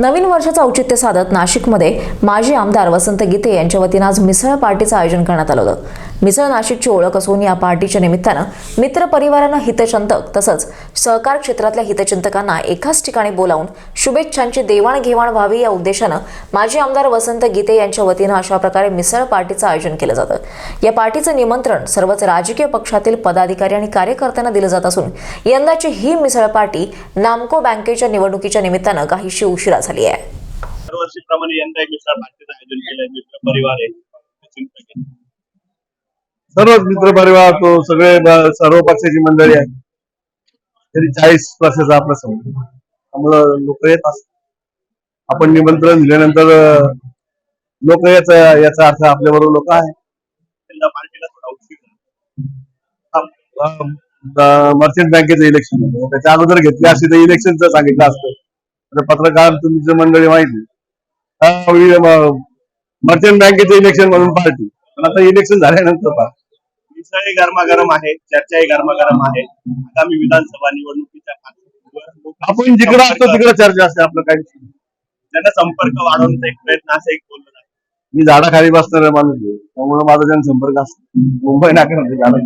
नवीन वर्षाचं औचित्य साधत नाशिकमध्ये माजी आमदार वसंत गीते यांच्या वतीनं आज मिसळ पार्टीचं आयोजन करण्यात आलं होतं. मिसळ नाशिकची ओळख असून या पार्टीच्या निमित्तानं मित्र परिवारांना हितचंतक तसंच सहकार क्षेत्रातल्या हितचिंतकांना एकाच ठिकाणी बोलावून शुभेच्छांची देवाणघेवाण व्हावी या उद्देशानं माजी आमदार वसंत गीते यांच्या वतीनं अशा प्रकारे मिसळ पार्टीचं आयोजन केलं जातं. या पार्टीचं निमंत्रण सर्वच राजकीय पक्षातील पदाधिकारी आणि कार्यकर्त्यांना दिलं जात असून यंदाची ही मिसळ पार्टी नामको बँकेच्या निवडणुकीच्या निमित्तानं काहीशी उशिरा झाली आहे. दरवर्षीप्रमाणे यंदा एक मिसळ पार्टीचं आयोजन केलंय मित्र परिवार आहे. चिंतक आहे. सर्वच मित्र परिवार तो सगळे सर्व पक्षाची मंडळी आहे तरी चाळीस वर्षाचा आपला समज त्यामुळं लोक येत असतात. आपण निमंत्रण दिल्यानंतर लोक याचा याचा अर्थ आपल्या बरोबर लोक आहे. मर्चंट बँकेचं इलेक्शन. त्याच्या अगोदर घेतले असते तर इलेक्शनचं सांगितलं असतं. आता पत्रकार तुमची मंडळी माहिती मर्चंट बँकेचं इलेक्शन म्हणून पार्टी. पण आता इलेक्शन झाल्यानंतर पार्टी. मिसळही गरमागरम आहे चर्चाही गरमागरम आहे. आगामी विधानसभा निवडणुकीच्या आपण जिकडे असतो तिकडे चर्चा असते आपलं काही. त्यांना संपर्क वाढवण्याचा एक प्रयत्न असं एक बोललं मी झाडाखाली बसणारा माणूस. आहे त्यामुळे माझा जनसंपर्क असतो. मुंबई झाडा